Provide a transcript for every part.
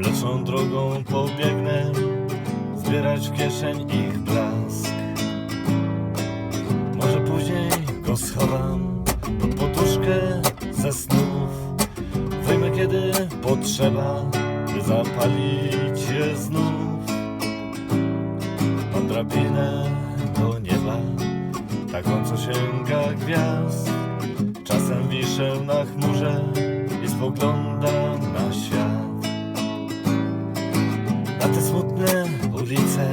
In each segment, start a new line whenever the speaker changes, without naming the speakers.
Mleczną drogą pobiegnę Zbierać w kieszeń ich blask. Może później go schowam Pod poduszkę ze snów. Wyjmę kiedy potrzeba By zapalić je znów. Mam drabinę do nieba Taką co sięga gwiazd. Czasem wiszę na chmurze I spoglądam Na te smutne ulice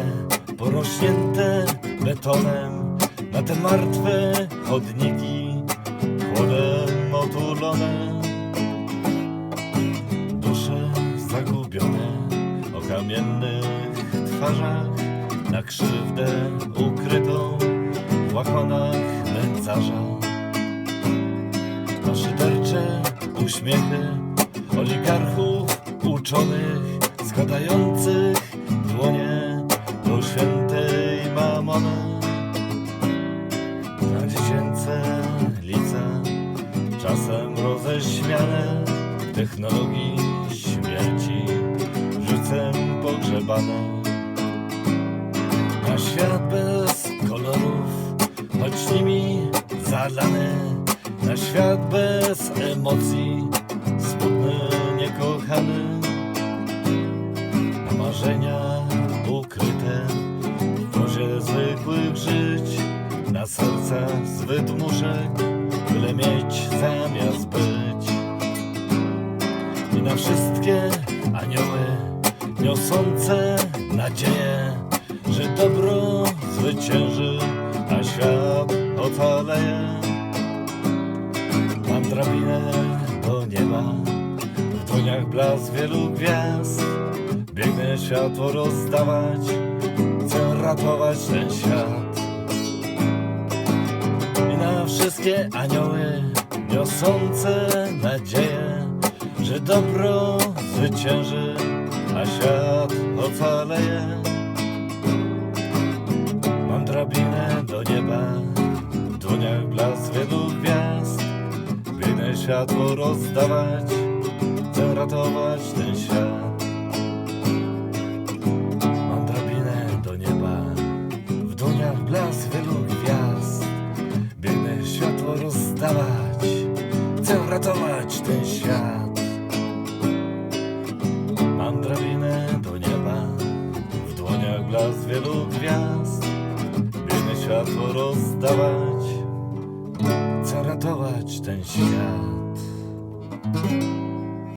Porośnięte betonem Na te martwe chodniki Chłodem otulone. Dusze zagubione O kamiennych twarzach Na krzywdę ukrytą W łakonach nędzarza. Na szydercze uśmiechy Oligarchów uczonych Składających Czasem roześmiane Technologii śmierci Życem pogrzebane. Na świat bez kolorów Choć nimi zalany Na świat bez emocji Smutny, niekochany. Na marzenia ukryte W prozie zwykłych żyć. Na serca z wydmuszek Byle mieć zamiast być. I na wszystkie anioły Niosące nadzieję Że dobro zwycięży A świat ocaleje. Mam drabinę do nieba W dłoniach blask wielu gwiazd. Biegnę światło rozdawać Chcę ratować ten świat wszystkie anioły Niosące nadzieję Że dobro zwycięży A świat ocaleje. Mam drabinę do nieba W dłoniach blask wielu gwiazd Biegnę światło rozdawać Chcę ratować ten świat Chcę ratować ten świat. Mam drabinę do nieba W dłoniach blask wielu gwiazd. Biegnę światło rozdawać Chcę ratować ten świat